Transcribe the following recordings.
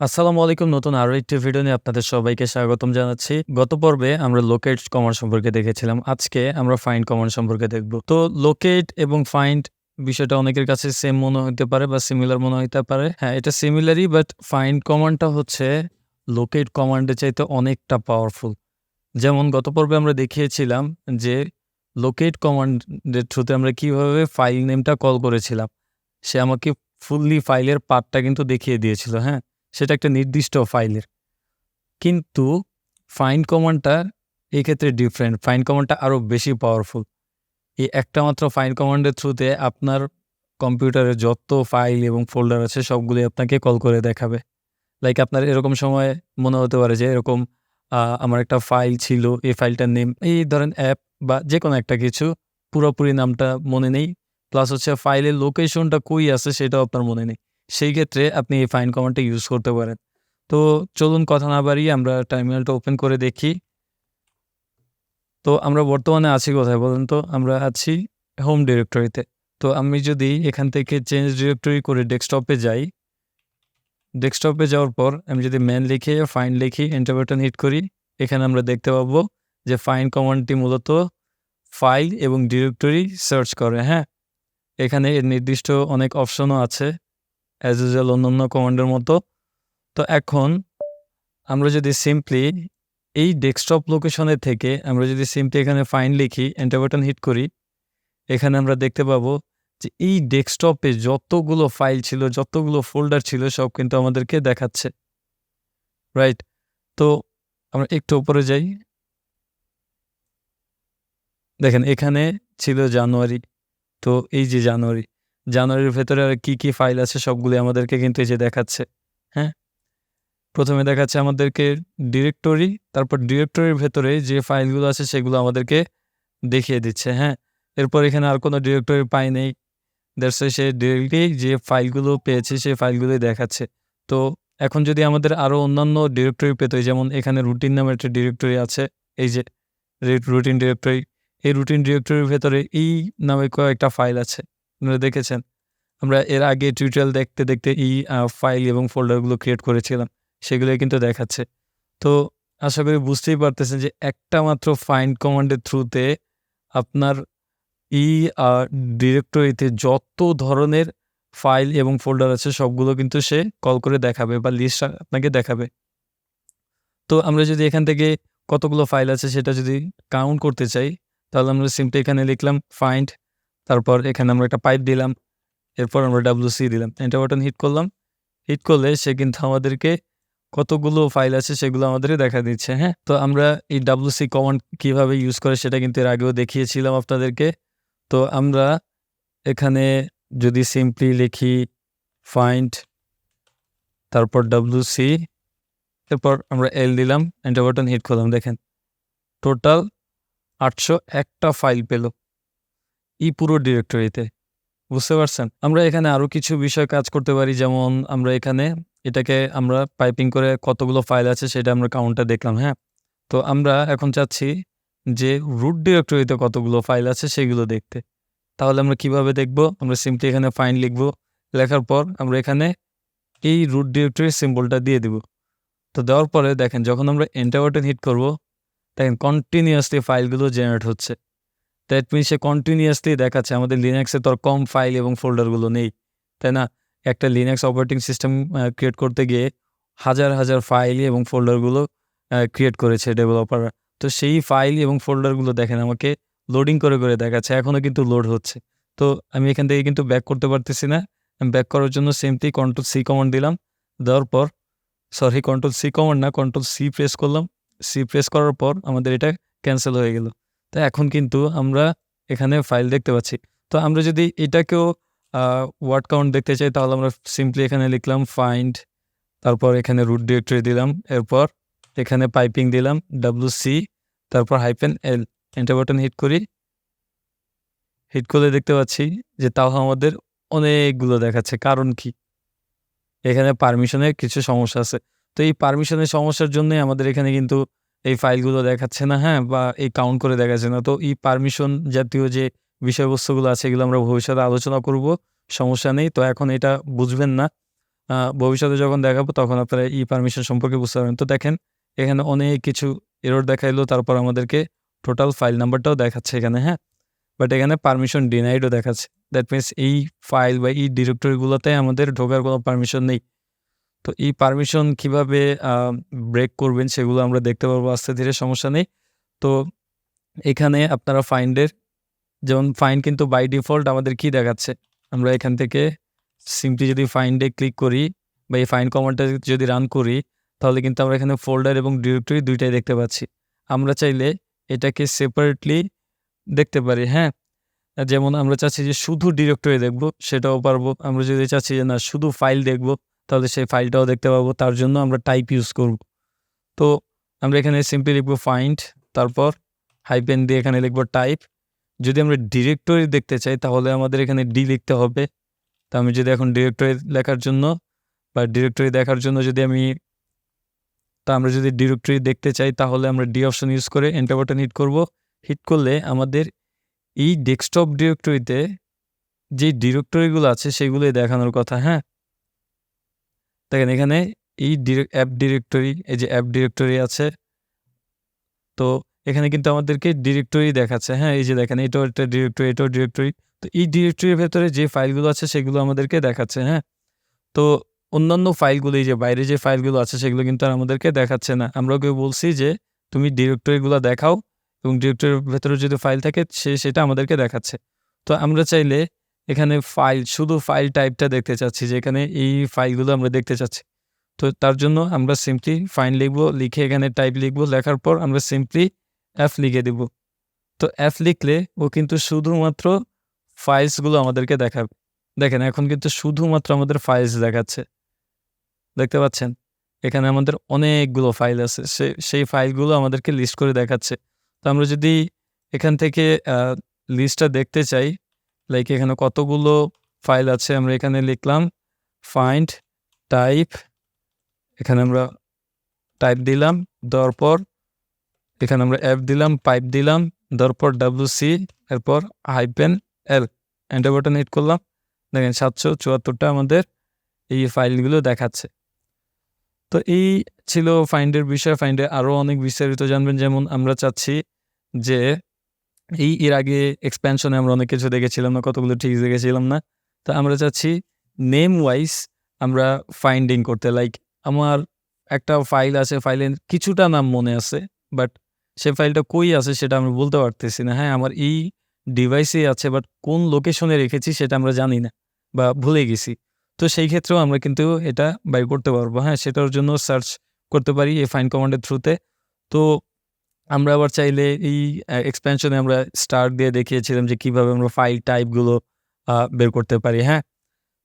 আসসালামু আলাইকুম, নতুন আরও একটি ভিডিও নিয়ে আপনাদের সবাইকে স্বাগতম জানাচ্ছি। গত পর্বে আমরা লোকেট কমান্ড সম্পর্কে দেখেছিলাম। আজকে আমরা ফাইন্ড কমান্ড সম্পর্কে দেখব। তো লোকেট এবং ফাইন্ড বিষয়টা অনেকের কাছে সেম মনে হতে পারে বা সিমিলার মনে হতে পারে। হ্যাঁ এটা সিমিলারই বাট ফাইন্ড কমান্ডটা হচ্ছে লোকেট কমান্ডের চাইতে অনেকটা পাওয়ারফুল যেমন গত পর্বে আমরা দেখিয়েছিলাম যে লোকেট কমান্ডের থ্রুতে আমরা কীভাবে ফাইল নেমটা কল করেছিলাম। সে আমাকে ফুললি ফাইলের পার্টটা কিন্তু দেখিয়ে দিয়েছিল হ্যাঁ। সেটা একটা নির্দিষ্ট ফাইলের কিন্তু ফাইন কমান্ডটা এই ক্ষেত্রে ডিফারেন্ট ফাইন কমান্ডটা আরও বেশি পাওয়ারফুল এই একটা মাত্র ফাইন কমান্ডের থ্রুতে আপনার কম্পিউটারে যত ফাইল এবং ফোল্ডার আছে সবগুলি আপনাকে কল করে দেখাবে। লাইক আপনার এরকম সময় মনে হতে পারে যে এরকম আমার একটা ফাইল ছিল, এই ফাইলটার নেম এই ধরেন অ্যাপ বা যে কোনো একটা কিছু, পুরোপুরি নামটা মনে নেই। প্লাস হচ্ছে ফাইলের লোকেশনটা কই আছে, সেটাও আপনার মনে নেই। সেই ক্ষেত্রে আপনি এই ফাইন কমান্ডটা ইউজ করতে পারেন। তো চলুন কথা না বাড়িয়ে আমরা টার্মিনালটা ওপেন করে দেখি। তো আমরা বর্তমানে আছি কোথায় বলেন তো? আমরা আছি হোম ডিরেক্টরিতে তো। আমি যদি এখান থেকে চেঞ্জ ডিরেক্টরি করে ডেস্কটপে যাই ডেস্কটপে যাওয়ার পর আমি যদি ম্যান লিখে ফাইন লিখি এন্টার বাটন হিট করি, এখানে আমরা দেখতে পাবো যে ফাইন কমান্ডটি মূলত ফাইল এবং ডিরেক্টরি সার্চ করে হ্যাঁ? এখানে এর নির্দিষ্ট অনেক অপশনও আছে। অ্যাজ ইউজুয়াল অন্যান্য কমান্ডের মতো। তো এখন আমরা যদি সিম্পলি এই ডেস্কটপ লোকেশনের থেকে আমরা যদি সিম্পলি এখানে ফাইন লিখি এন্টার বাটন হিট করি, এখানে আমরা দেখতে পাবো যে এই ডেস্কটপে যতগুলো ফাইল ছিল, যতগুলো ফোল্ডার ছিল, সব কিন্তু আমাদেরকে দেখাচ্ছে। রাইট তো আমরা একটু উপরে যাই। দেখেন, এখানে ছিল জানুয়ারি। তো এই যে জানুয়ারি জানুয়ারির ভেতরে আর কি কি ফাইল আছে সবগুলি আমাদেরকে কিন্তু এই যে দেখাচ্ছে হ্যাঁ? প্রথমে দেখাচ্ছে আমাদেরকে ডিরেক্টরি তারপর ডিরেক্টরির ভেতরে যে ফাইলগুলো আছে সেগুলো আমাদেরকে দেখিয়ে দিচ্ছে হ্যাঁ? এরপর এখানে আর কোনো ডিরেক্টরি পাই নেই। দ্যাটস সে ডিরেক্টলি যে ফাইলগুলো পেয়েছে সেই ফাইলগুলোই দেখাচ্ছে। তো এখন যদি আমাদের আরও অন্যান্য ডিরেক্টরি পেতে যেমন এখানে রুটিন নামের একটা ডিরেক্টরি আছে, এই যে রুটিন ডিরেক্টরি এই রুটিন ডিরেক্টরির ভেতরে এই নামে কয়েকটা ফাইল আছে। আপনারা দেখেছেন। আমরা এর আগে টিউটোরিয়াল দেখতে দেখতে এই ফাইল এবং ফোল্ডারগুলো ক্রিয়েট করেছিলাম, সেগুলোই কিন্তু দেখাচ্ছে। তো আশা করি বুঝতেই পারতেছেন যে একটা মাত্র ফাইন্ড কমান্ডের থ্রুতে আপনার এই ডিরেক্টরিতে যত ধরনের ফাইল এবং ফোল্ডার আছে, সবগুলো কিন্তু সে কল করে দেখাবে বা লিস্ট আপনাকে দেখাবে। তো আমরা যদি এখান থেকে কতগুলো ফাইল আছে সেটা যদি কাউন্ট করতে চাই, তাহলে আমরা সিম্পলি এখানে লিখলাম ফাইন্ড তারপর এখানে আমরা একটা পাইপ দিলাম, এরপর আমরা ডাব্লিউ সি দিলাম। এন্টার বাটন হিট করলাম। হিট করলে সে কিন্তু আমাদেরকে কতগুলো ফাইল আছে সেগুলো আমাদেরকে দেখা দিচ্ছে হ্যাঁ? তো আমরা এই ডাব্লিউ সি কমান্ড কীভাবে ইউজ করে সেটা কিন্তু এর আগেও দেখিয়েছিলাম আপনাদেরকে। তো আমরা এখানে যদি সিম্পলি লিখি ফাইন্ড তারপর ডাব্লিউ সি এরপর আমরা এল দিলাম এন্টার বাটন হিট করলাম। দেখেন টোটাল আটশো একটা ফাইল পেল। এই পুরো ডিরেক্টরিতে। বুঝতে পারছেন? আমরা এখানে আরও কিছু বিষয় কাজ করতে পারি, যেমন আমরা এখানে এটাকে আমরা পাইপিং করে কতগুলো ফাইল আছে সেটা আমরা কাউন্টটা দেখলাম হ্যাঁ? তো আমরা এখন চাচ্ছি যে রুট ডিরেক্টরিতে কতগুলো ফাইল আছে সেগুলো দেখতে। তাহলে আমরা কীভাবে দেখব? আমরা সিম্পলি এখানে ফাইন লিখব। লেখার পর আমরা এখানে এই রুট ডিরেক্টরির সিম্বলটা দিয়ে দিব। তো দেওয়ার পরে দেখেন, যখন আমরা এন্টার বাটন হিট করব, দেখেন কন্টিনিউয়াসলি ফাইলগুলো জেনারেট হচ্ছে। দ্যাট মিনস সে কন্টিনিউয়াসলি দেখাচ্ছে। আমাদের লিনাক্সে তোর কম ফাইল এবং ফোল্ডারগুলো নেই, তাই না? একটা লিনাক্স অপারেটিং সিস্টেম ক্রিয়েট করতে গিয়ে হাজার হাজার ফাইল এবং ফোল্ডারগুলো ক্রিয়েট করেছে ডেভেলপাররা তো সেই ফাইল এবং ফোল্ডারগুলো দেখেন, আমাকে লোডিং করে করে দেখাচ্ছে। এখনও কিন্তু লোড হচ্ছে। তো আমি এখান থেকে কিন্তু ব্যাক করতে পারতেছি না। আমি ব্যাক করার জন্য সিম্পলি কন্ট্রোল সি কমান্ড দিলাম। দেওয়ার পর সরি কন্ট্রোল সি কমান্ড না কন্ট্রোল সি প্রেস করলাম। সি প্রেস করার পর আমাদের এটা ক্যান্সেল হয়ে গেল। তো এখন কিন্তু আমরা এখানে ফাইল দেখতে পাচ্ছি। তো আমরা যদি এটাকেও ওয়ার্ড কাউন্ট দেখতে চাই, তাহলে আমরা সিম্পলি এখানে লিখলাম ফাইন্ড তারপর এখানে রুট ডিরেক্টরি দিলাম, এরপর এখানে পাইপিং দিলাম ডাব্লু সি তারপর hyphen L enter button hit করি। হিট করলে দেখতে পাচ্ছি যে তাও আমাদের অনেকগুলো দেখাচ্ছে, কারণ কি? এখানে পারমিশনের কিছু সমস্যা আছে। তো এই পারমিশনের সমস্যার জন্যই আমাদের এখানে কিন্তু এই ফাইলগুলো দেখাচ্ছে না হ্যাঁ বা এই কাউন্ট করে দেখাচ্ছে না তো এই পারমিশন জাতীয় যে বিষয়বস্তুগুলো আছে এগুলো আমরা ভবিষ্যতে আলোচনা করব সমস্যা নেই তো এখন এটা বুঝবেন না ভবিষ্যতে যখন দেখাবো তখন আপনারা ই পারমিশন সম্পর্কে বুঝতে পারবেন। তো দেখেন এখানে অনেক কিছু এরর দেখাইলো তারপর আমাদেরকে টোটাল ফাইল নাম্বারটাও দেখাচ্ছে এখানে, হ্যাঁ? বাট এখানে পারমিশন ডিনাইড ও দেখাচ্ছে। দ্যাট মিনস এই ফাইল বা এই ডিরেক্টরিগুলোতে আমাদের ঢোকার কোনো পারমিশন নেই। তো এই পারমিশন কীভাবে ব্রেক করবেন সেগুলো আমরা দেখতে পারব আস্তে ধীরে সমস্যা নেই। তো এখানে আপনারা ফাইন্ডের যেমন ফাইন কিন্তু বাই ডিফল্ট আমাদের কি দেখাচ্ছে? আমরা এখান থেকে সিম্পলি যদি ফাইন্ডে ক্লিক করি বা এই ফাইন কমান্ডটা যদি রান করি তাহলে কিন্তু আমরা এখানে ফোল্ডার এবং ডিরেক্টরি দুইটাই দেখতে পাচ্ছি। আমরা চাইলে এটাকে সেপারেটলি দেখতে পারি, হ্যাঁ? যেমন আমরা চাচ্ছি যে শুধু ডিরেক্টরি দেখব সেটাও পারব। আমরা যদি চাচ্ছি যে না শুধু ফাইল দেখব তাহলে সেই ফাইলটাও দেখতে পাবো। তার জন্য আমরা টাইপ ইউজ করব। তো আমরা এখানে সিম্পলি লিখব ফাইন্ড তারপর হাইপেন দিয়ে এখানে লিখব টাইপ। যদি আমরা ডিরেক্টরি দেখতে চাই তাহলে আমাদের এখানে ডি লিখতে হবে। তা আমি যদি এখন ডিরেক্টরি লেখার জন্য বা ডিরেক্টরি দেখার জন্য যদি আমি তা আমরা যদি ডিরেক্টরি দেখতে চাই তাহলে আমরা ডি অপশন ইউজ করে এন্টার বাটন হিট করব। হিট করলে আমাদের এই ডেস্কটপ ডিরেক্টরিতে যে ডিরেক্টরিগুলো আছে সেগুলোই দেখানোর কথা, হ্যাঁ? দেখেন এখানে এই অ্যাপ ডিরেক্টরি এই যে অ্যাপ ডিরেক্টরি আছে। তো এখানে কিন্তু আমাদেরকে ডিরেক্টরি দেখাচ্ছে, হ্যাঁ? এই যে দেখেন এটাও একটা ডিরেক্টরি, এটাও ডিরেক্টরি। তো এই ডিরেক্টরির ভেতরে যে ফাইলগুলো আছে সেগুলো আমাদেরকে দেখাচ্ছে, হ্যাঁ? তো অন্যান্য ফাইলগুলো এই যে বাইরে যে ফাইলগুলো আছে সেগুলো কিন্তু আর আমাদেরকে দেখাচ্ছে না। আমরা কেউ বলছি যে তুমি ডিরেক্টরিগুলো দেখাও এবং ডিরেক্টরির ভেতরে যদি ফাইল থাকে সে সেটা আমাদেরকে দেখাচ্ছে। তো আমরা চাইলে এখানে ফাইল শুধু ফাইল টাইপটা দেখতে চাচ্ছি যে এখানে এই ফাইলগুলো আমরা দেখতে চাচ্ছি। তো তার জন্য আমরা সিম্পলি ফাইন্ড লিখব, লিখে এখানে টাইপ লিখব লেখার পর আমরা সিম্পলি এফ লিখে দিব। তো এফ লিখলে ও কিন্তু শুধুমাত্র ফাইলসগুলো আমাদেরকে দেখাবে। দেখেন এখন কিন্তু শুধুমাত্র আমাদের ফাইলস দেখাচ্ছে। দেখতে পাচ্ছেন? এখানে আমাদের অনেকগুলো ফাইল আছে। সে সেই ফাইলগুলো আমাদেরকে লিস্ট করে দেখাচ্ছে। তো আমরা যদি এখান থেকে লিস্টটা দেখতে চাই, লাইক এখানে কতগুলো ফাইল আছে আমরা এখানে লিখলাম ফাইন্ড টাইপ এখানে আমরা টাইপ দিলাম, দেওয়ার পর এখানে আমরা এফ দিলাম, পাইপ দিলাম, দেওয়ার পর সি এরপর hyphen L enter button hit করলাম। দেখেন সাতশো চুয়াত্তরটা আমাদের এই ফাইলগুলো দেখাচ্ছে। তো এই ছিল ফাইন্ডের বিষয়। ফাইন্ডে আরও অনেক বিস্তারিত জানবেন যেমন আমরা চাচ্ছি যে এই এর আগে এক্সপ্যানশনে আমরা অনেক কিছু দেখেছিলাম না, কতগুলো ট্রিক্স দেখেছিলাম না? তো আমরা চাচ্ছি নেম ওয়াইজ আমরা ফাইন্ডিং করতে। লাইক আমার একটা ফাইল আছে, ফাইলের কিছুটা নাম মনে আছে। বাট সে ফাইলটা কই আছে সেটা আমরা বলতে পারতেছি না, হ্যাঁ? আমার এই ডিভাইসেই আছে বাট কোন লোকেশনে রেখেছি সেটা আমরা জানি না বা ভুলে গেছি। তো সেই ক্ষেত্রেও আমরা কিন্তু এটা বাই করতে পারব, হ্যাঁ? সেটার জন্য সার্চ করতে পারি এই ফাইন কমান্ডের থ্রুতে। তো আমরা আবার চাইলে এই এক্সপেনশনে আমরা স্টার দিয়ে দেখিয়েছিলাম যে কীভাবে আমরা ফাইল টাইপগুলো বের করতে পারি, হ্যাঁ?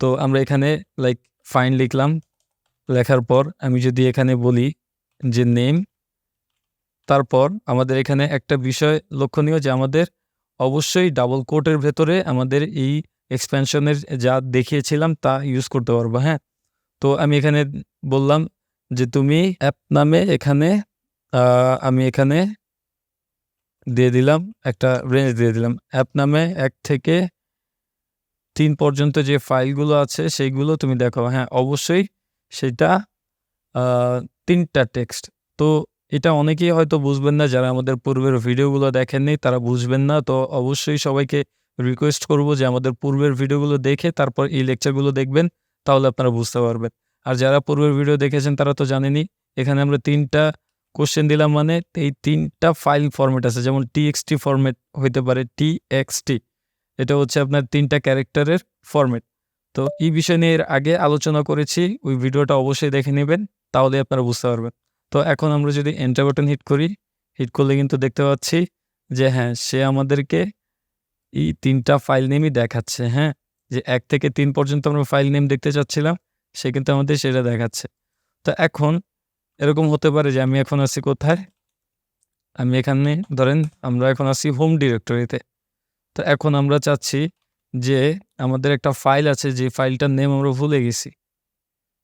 তো আমরা এখানে লাইক ফাইন লিখলাম। লেখার পর আমি যদি এখানে বলি যে নেম তারপর আমাদের এখানে একটা বিষয় লক্ষণীয় যে আমাদের অবশ্যই ডাবল কোটের ভেতরে আমাদের এই এক্সপেনশনের যা দেখিয়েছিলাম তা ইউজ করতে পারব, হ্যাঁ? তো আমি এখানে বললাম যে তুমি অ্যাপ নামে এখানে আমি এখানে দিয়ে দিলাম একটা রেঞ্জ দিয়ে দিলাম। অ্যাপ নামে এক থেকে তিন পর্যন্ত যে ফাইলগুলো আছে সেইগুলো তুমি দেখাও। হ্যাঁ, অবশ্যই সেটা তিনটা টেক্সট। তো এটা অনেকেই হয়তো বুঝবেন না যারা আমাদের পূর্বের ভিডিওগুলো দেখেননি তারা বুঝবেন না। তো অবশ্যই সবাইকে রিকোয়েস্ট করব যে আমাদের পূর্বের ভিডিওগুলো দেখে তারপর এই লেকচারগুলো দেখবেন তাহলে আপনারা বুঝতে পারবেন। আর যারা পূর্বের ভিডিও দেখেছেন তারা তো জানেনই। এখানে আমরা ৩ টা কোয়েশ্চেন দিলাম মানে এই তিনটা ফাইল ফরম্যাট আছে যেমন টিএক্সটি ফরম্যাট হইতে পারে টিএক্সটি। এটা হচ্ছে আপনার তিনটা ক্যারেক্টারের ফরম্যাট। তো এই বিষয় নিয়ে এর আগে আলোচনা করেছি। ওই ভিডিওটা অবশ্যই দেখে নেবেন তাহলে আপনারা বুঝতে পারবেন। তো এখন আমরা যদি এন্টার বাটন হিট করি, হিট করলে কিন্তু দেখতে পাচ্ছি যে হ্যাঁ, সে আমাদেরকে এই তিনটা ফাইল নেমই দেখাচ্ছে, হ্যাঁ? যে এক থেকে তিন পর্যন্ত আমরা ফাইল নেম দেখতে চাচ্ছিলাম, সে কিন্তু আমাদের সেটা দেখাচ্ছে। তো এখন এরকম হতে পারে যে আমি এখন আছি কোথায়? আমি এখানে, ধরেন আমরা এখন আছি হোম ডিরেক্টরিতে। তো এখন আমরা চাচ্ছি যে আমাদের একটা ফাইল আছে, যে ফাইলটার নেম আমরা ভুলে গেছি।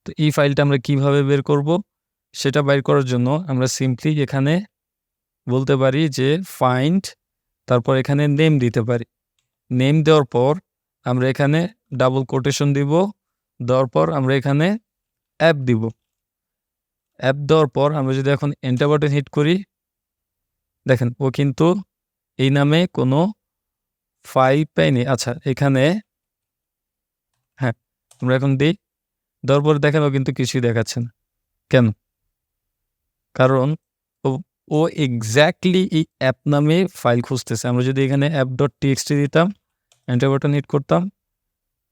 তো এই ফাইলটা আমরা কীভাবে বের করব? সেটা বাইর করার জন্য আমরা সিম্পলি এখানে বলতে পারি যে ফাইন্ড তারপর এখানে নেম দিতে পারি। নেম দেওয়ার পর আমরা এখানে ডাবল কোটেশন দিব। দেওয়ার পর আমরা এখানে অ্যাপ দিব অ্যাপ দেওয়ার পর আমরা যদি এখন এন্টার বাটন হিট করি, দেখেন ও কিন্তু এই নামে কোনো ফাইল পাইনি আচ্ছা এখানে হ্যাঁ আমরা এখন দিই। দেওয়ার পর দেখেন ও কিন্তু কিছুই দেখাচ্ছে না। কেন? কারণ ও এক্স্যাক্টলি এই অ্যাপ নামে ফাইল খুঁজতেছে। আমরা যদি এখানে অ্যাপ ডট টিএক্সটি দিতাম এন্টার বাটন হিট করতাম,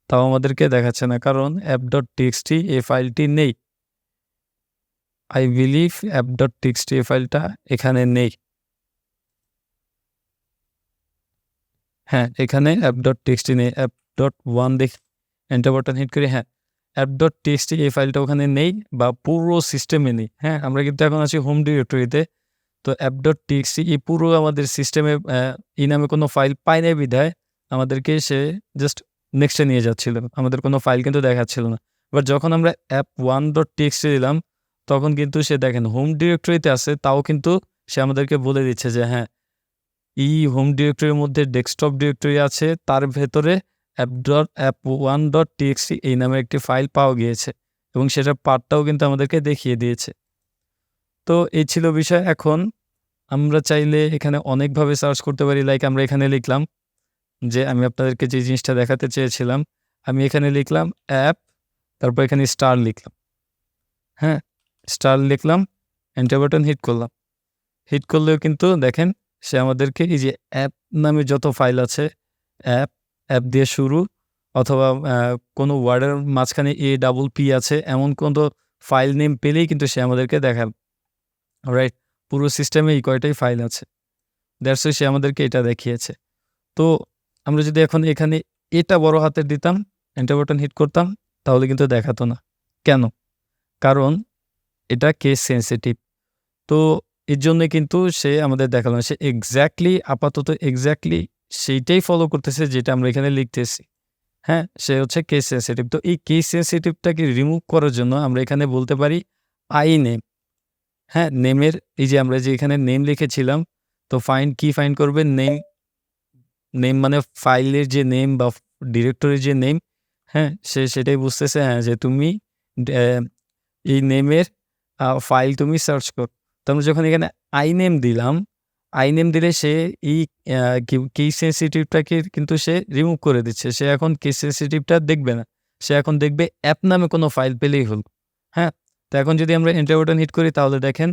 তাও আমাদেরকে দেখাচ্ছে না। কারণ অ্যাপ ডট টিএক্সটি এই ফাইলটি নেই। I believe app dot TXT এই ফাইলটা এখানে নেই। হ্যাঁ এখানে অ্যাপ ডট টিএক্সটি নেই। অ্যাপ ডট ওয়ান দেখ এন্টার বাটন হিট করি হ্যাঁ অ্যাপ ডট টিএক্সটি এই ফাইলটা ওখানে নেই বা পুরো সিস্টেমে নেই। হ্যাঁ আমরা কিন্তু এখন আছি হোম ডিরেক্টরিতে তো অ্যাপ ডট টিএক্সটি এই পুরো আমাদের সিস্টেমে এই নামে কোনো ফাইল পাই নাই বিধায় আমাদেরকে সে জাস্ট নেক্সটে নিয়ে যাচ্ছিল। আমাদের কোনো ফাইল কিন্তু দেখাচ্ছিল না। এবার যখন আমরা অ্যাপ ওয়ান ডট টিএক্সটি দিলাম তখন কিন্তু সে দেখেন হোম ডিরেক্টরিতে আছে, তাও কিন্তু সে আমাদেরকে বলে দিচ্ছে যে হ্যাঁ এই হোম ডিরেক্টরির মধ্যে ডেস্কটপ ডিরেক্টরি আছে, তার ভেতরে app dot app one dot TXT এই নামে একটি ফাইল পাওয়া গিয়েছে এবং সেটার পার্টটাও কিন্তু আমাদেরকে দেখিয়ে দিয়েছে। তো এই ছিল বিষয়। এখন আমরা চাইলে এখানে অনেকভাবে সার্চ করতে পারি। লাইক আমরা এখানে লিখলাম যে, আমি আপনাদেরকে যে জিনিসটা দেখাতে চেয়েছিলাম, আমি এখানে লিখলাম অ্যাপ তারপর এখানে স্টার লিখলাম। হ্যাঁ স্টার লিখলাম এন্টার বাটন হিট করলাম। হিট করলেও কিন্তু দেখেন সে আমাদেরকে এই যে অ্যাপ নামে যত ফাইল আছে অ্যাপ অ্যাপ দিয়ে শুরু, অথবা কোনো ওয়ার্ডের মাঝখানে এ ডাবল পি আছে, এমন কোনো ফাইল নেম পেলেই কিন্তু সে আমাদেরকে দেখাবে। রাইট পুরো সিস্টেমে এই কয়টাই ফাইল আছে। দ্যাটস সে আমাদেরকে এটা দেখিয়েছে। তো আমরা যদি এখন এখানে এটা বড় হাতের দিতাম এন্টার বাটন হিট করতাম, তাহলে কিন্তু দেখাতো না। কেন? কারণ এটা কেস সেন্সিটিভ তো এর জন্য কিন্তু সে আমাদের দেখাল, সে এক্স্যাক্টলি আপাতত এক্স্যাক্টলি সেইটাই ফলো করতেছে যেটা আমরা এখানে লিখতেছি। হ্যাঁ সে হচ্ছে কেস সেন্সিটিভ তো এই কেস সেন্সিটিভটাকে রিমুভ করার জন্য আমরা এখানে বলতে পারি আই নেম হ্যাঁ নেমের এই যে আমরা যে এখানে নেম লিখেছিলাম, তো ফাইন কি ফাইন করবে? নেম নেম মানে ফাইলের যে নেম বা ডিরেক্টরির যে নেম হ্যাঁ সে সেটাই বুঝতেছে হ্যাঁ যে তুমি এই নেমের ফাইল তুমি সার্চ কর। তো আমরা যখন এখানে আই নেম দিলাম আই নেম দিলে সে এই কি সেন্সিটিভটাকে কিন্তু সে রিমুভ করে দিচ্ছে। সে এখন কি সেন্সিটিভটা দেখবে না। সে এখন দেখবে অ্যাপ নামে কোনো ফাইল পেলেই হল। হ্যাঁ? তো এখন যদি আমরা এন্টার বাটন হিট করি, তাহলে দেখেন,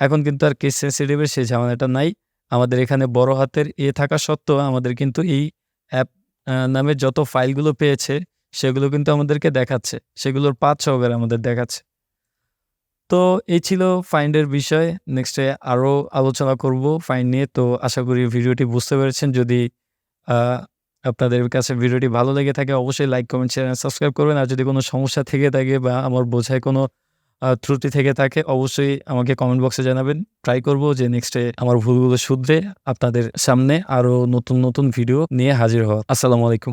এখন কিন্তু আর কেস সেন্সিটিভের সেই ঝামেলাটা নাই। আমাদের এখানে বড় হাতের এ থাকা সত্ত্বেও আমাদের কিন্তু এই অ্যাপ নামে যত ফাইলগুলো পেয়েছে, সেগুলো কিন্তু আমাদেরকে দেখাচ্ছে। সেগুলোর পাঁচ সহকারে আমাদের দেখাচ্ছে। তো এই ছিল ফাইন্ডের বিষয়। নেক্সটে আরও আলোচনা করব ফাইন নিয়ে। তো আশা করি ভিডিওটি বুঝতে পেরেছেন। যদি আপনাদের কাছে ভিডিওটি ভালো লেগে থাকে, অবশ্যই লাইক কমেন্ট শেয়ার সাবস্ক্রাইব করবেন। আর যদি কোনো সমস্যা থেকে থাকে বা আমার বোঝায় কোনো ত্রুটি থেকে থাকে, অবশ্যই আমাকে কমেন্ট বক্সে জানাবেন। ট্রাই করব যে নেক্সটে আমার ভুলগুলো শুধরে আপনাদের সামনে আরও নতুন নতুন ভিডিও নিয়ে হাজির হওয়া আসসালামু আলাইকুম।